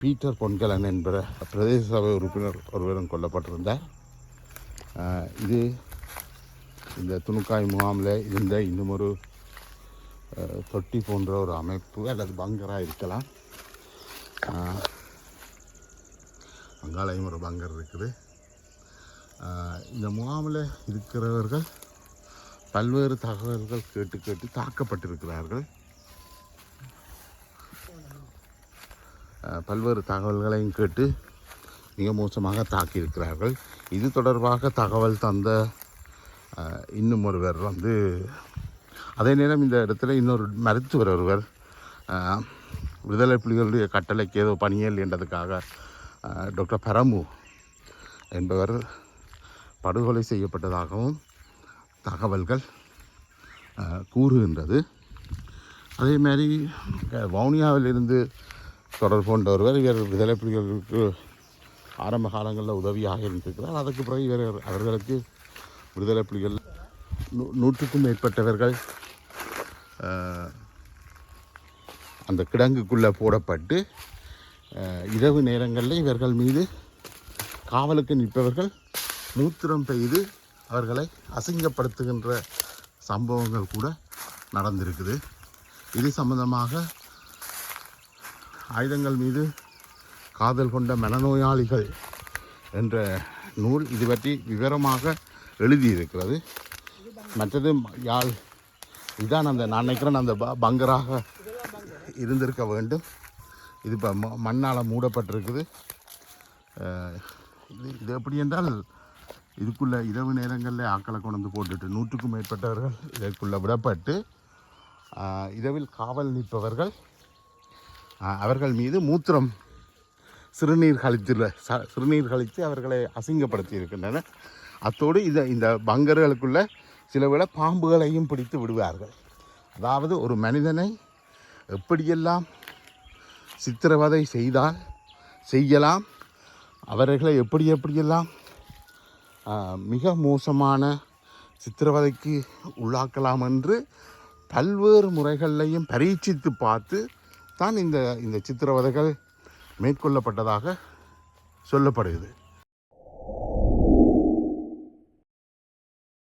Peter பொன்கலன் என்கிற பிரதேச சபை உறுப்பினர் ஒருவரும் கொல்லப்பட்டிருந்தார். இது இந்த துணுக்காய் முகாமில் இருந்த இன்னும் ஒரு தொட்டி போன்ற ஒரு அமைப்பு அல்லது பங்கராக இருக்கலாம். ஆஹ், அங்காலையும் ஒரு பங்கர் இருக்குது. இந்த முகாமில் இருக்கிறவர்கள் பல்வேறு தகவல்கள் கேட்டு கேட்டு தாக்கப்பட்டிருக்கிறார்கள். பல்வேறு தகவல்களையும் கேட்டு மிக மோசமாக தாக்கியிருக்கிறார்கள். இது தொடர்பாக தகவல் தந்த இன்னும் ஒருவர் வந்து அதே நேரம் இந்த இடத்துல இன்னொரு மருத்துவர் ஒருவர் விடுதலை புலிகளுடைய கட்டளைக்கு ஏதோ பணியல் என்றதுக்காக டாக்டர் பரமு என்பவர் படுகொலை செய்யப்பட்டதாகவும் தகவல்கள் கூறுகின்றது. அதே மாதிரி வவுனியாவிலிருந்து தொடர்பு கொண்ட இவர் விடுதலை புலிகளுக்கு ஆரம்ப காலங்களில் உதவியாக இருந்திருக்கிறார். அதற்கு பிறகு இவர் அவர்களுக்கு விடுதலை புலிகள் நூ நூற்றுக்கும் மேற்பட்டவர்கள் அந்த கிடங்குக்குள்ளே போடப்பட்டு இரவு நேரங்களில் இவர்கள் மீது காவலுக்கு நிற்பவர்கள் மூத்திரம் பெய்து அவர்களை அசிங்கப்படுத்துகின்ற சம்பவங்கள் கூட நடந்திருக்குது. இது சம்பந்தமாக ஆயுதங்கள் மீது காதல் கொண்ட மனநோயாளிகள் என்ற நூல் இது பற்றி விவரமாக எழுதியிருக்கிறது. மற்றது யாழ் இதான் அந்த நான் நினைக்கிறேன் அந்த ப- பங்கராக இருந்திருக்க வேண்டும். இது இப்போ மண்ணால் மூடப்பட்டிருக்குது. இது இது எப்படி என்றால் இதுக்குள்ளே இரவு நேரங்களில் ஆக்களை கொண்டு வந்து போட்டுட்டு நூற்றுக்கும் மேற்பட்டவர்கள் இதற்குள்ளே விடப்பட்டு இரவில் காவல் நிற்பவர்கள் அவர்கள் மீது மூத்திரம் சிறுநீர் கழித்துள்ள ச சிறுநீர் கழித்து அவர்களை அசிங்கப்படுத்தி இருக்கின்றனர் அத்தோடு இந்த இந்த பங்கர்களுக்குள்ள சில விட பாம்புகளையும் பிடித்து விடுவார்கள். அதாவது ஒரு மனிதனை எப்படியெல்லாம் சித்திரவதை செய்தால் செய்யலாம் அவர்களை எப்படி எப்படியெல்லாம் மிக மோசமான சித்திரவதைக்கு உள்ளாக்கலாம் என்று பல்வேறு முறைகளையும் பரீட்சித்து பார்த்து தான் இந்த இந்த சித்திரவதைகள் மேற்கொள்ளப்பட்டதாக சொல்லப்படுகிறது.